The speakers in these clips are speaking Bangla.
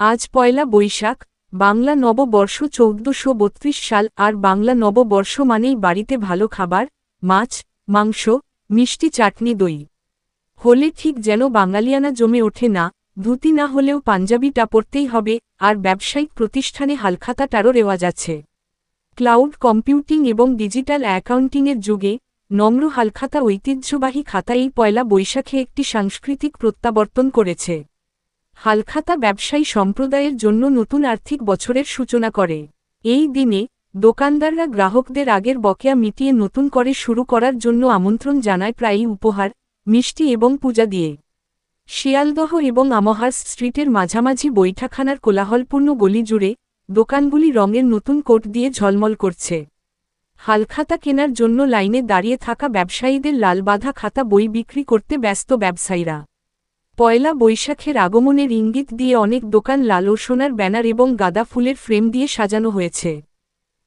আজ পয়লা বৈশাখ, বাংলা নববর্ষ চৌদ্দশো বত্রিশ সাল, আর বাংলা নববর্ষ মানেই বাড়িতে ভালো খাবার, মাছ, মাংস, মিষ্টি, চাটনি, দই। হলে ঠিক যেন বাঙালিয়ানা জমে ওঠে না, ধুতি না হলেও পাঞ্জাবিটা পরতেই হবে, আর ব্যবসায়িক প্রতিষ্ঠানে হালখাতাটারও রেওয়াজ আছে। ক্লাউড কম্পিউটিং এবং ডিজিটাল অ্যাকাউন্টিংয়ের যুগে নম্র হালখাতা ঐতিহ্যবাহী খাতা এই পয়লা বৈশাখে একটি সাংস্কৃতিক প্রত্যাবর্তন করেছে। হালখাতা ব্যবসায়ী সম্প্রদায়ের জন্য নতুন আর্থিক বছরের সূচনা করে। এই দিনে দোকানদাররা গ্রাহকদের আগের বকেয়া মিটিয়ে নতুন করে শুরু করার জন্য আমন্ত্রণ জানায় প্রায়ই উপহার, মিষ্টি এবং পূজা দিয়ে। শিয়ালদহ এবং আমহার্স স্ট্রিটের মাঝামাঝি বৈঠাখানার কোলাহলপূর্ণ গলি জুড়ে দোকানগুলি রঙের নতুন কোট দিয়ে ঝলমল করছে। হালখাতা কেনার জন্য লাইনে দাঁড়িয়ে থাকা ব্যবসায়ীদের লালবাধা খাতা বই বিক্রি করতে ব্যস্ত ব্যবসায়ীরা। পয়লা বৈশাখের আগমনের ইঙ্গিত দিয়ে অনেক দোকান লাল ও সোনার ব্যানার এবং গাঁদা ফুলের ফ্রেম দিয়ে সাজানো হয়েছে।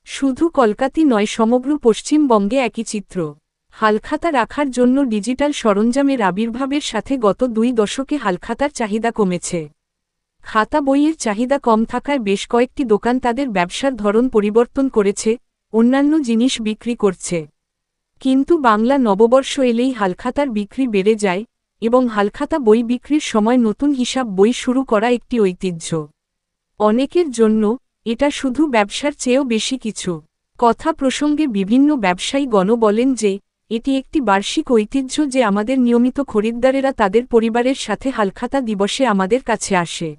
শুধু কলকাতি নয়, সমগ্র পশ্চিমবঙ্গে একই চিত্র। হালখাতা রাখার জন্য ডিজিটাল সরঞ্জামের আবির্ভাবের সাথে গত দুই দশকে হালখাতার চাহিদা কমেছে। খাতা বইয়ের চাহিদা কম থাকায় বেশ কয়েকটি দোকান তাদের ব্যবসার ধরন পরিবর্তন করেছে, অন্যান্য জিনিস বিক্রি করছে। কিন্তু বাংলা নববর্ষ এলেই হালখাতার বিক্রি বেড়ে যায় এবং হালখাতা বই বিক্রির সময় নতুন হিসাব বই শুরু করা একটি ঐতিহ্য। অনেকের জন্য এটা শুধু ব্যবসার চেয়েও বেশি কিছু। কথা প্রসঙ্গে বিভিন্ন ব্যবসায়ী গণ বলেন যে, এটি একটি বার্ষিক ঐতিহ্য যে আমাদের নিয়মিত খরিদ্দারেরা তাদের পরিবারের সাথে হালখাতা দিবসে আমাদের কাছে আসে।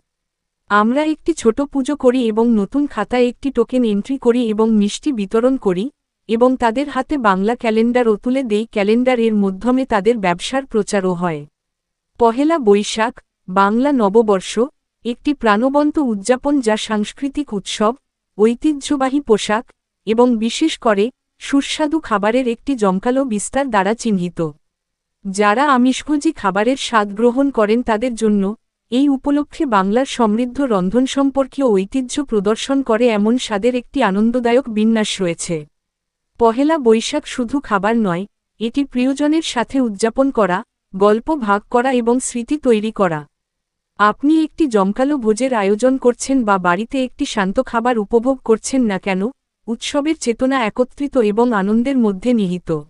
আমরা একটি ছোট পুজো করি এবং নতুন খাতায় একটি টোকেন এন্ট্রি করি এবং মিষ্টি বিতরণ করি এবং তাদের হাতে বাংলা ক্যালেন্ডার তুলে দেই। ক্যালেন্ডার এর মাধ্যমে তাদের ব্যবসার প্রচারও হয়। পহেলা বৈশাখ, বাংলা নববর্ষ, একটি প্রাণবন্ত উদযাপন যা সাংস্কৃতিক উৎসব, ঐতিহ্যবাহী পোশাক এবং বিশেষ করে সুস্বাদু খাবারের একটি জমকালো বিস্তার দ্বারা চিহ্নিত। যারা আমিষভোজী খাবারের স্বাদ গ্রহণ করেন তাদের জন্য এই উপলক্ষে বাংলার সমৃদ্ধ রন্ধন সম্পর্কীয় ঐতিহ্য প্রদর্শন করে এমন স্বাদের একটি আনন্দদায়ক বিন্যাস রয়েছে। পহেলা বৈশাখ শুধু খাবার নয়, এটি প্রিয়জনের সাথে উদযাপন করা গল্প ভাগ করা এবং স্মৃতি তৈরি করা। আপনি একটি জমকালো ভোজের আয়োজন করছেন বা বাড়িতে একটি শান্ত খাবার উপভোগ করছেন না কেন? উৎসবের চেতনা একত্রিত এবং আনন্দের মধ্যে নিহিত।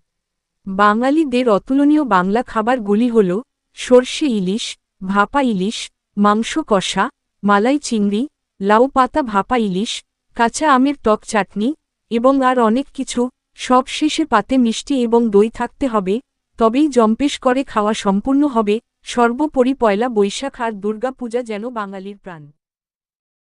বাঙালিদের অতুলনীয় বাংলা খাবারগুলি হল সর্ষে ইলিশ, ভাপা ইলিশ, মাংস কষা, মালাই চিংড়ি, লাউ পাতা ভাপা ইলিশ, কাঁচা আমের টক চাটনি এবং আর অনেক কিছু। সব শেষে পাতে মিষ্টি এবং দই থাকতে হবে। তবেই জম্পেশ করে খাওয়া সম্পূর্ণ হবে। সর্বোপরি পয়লা বৈশাখ আর দুর্গাপূজা যেন বাঙালির প্রাণ।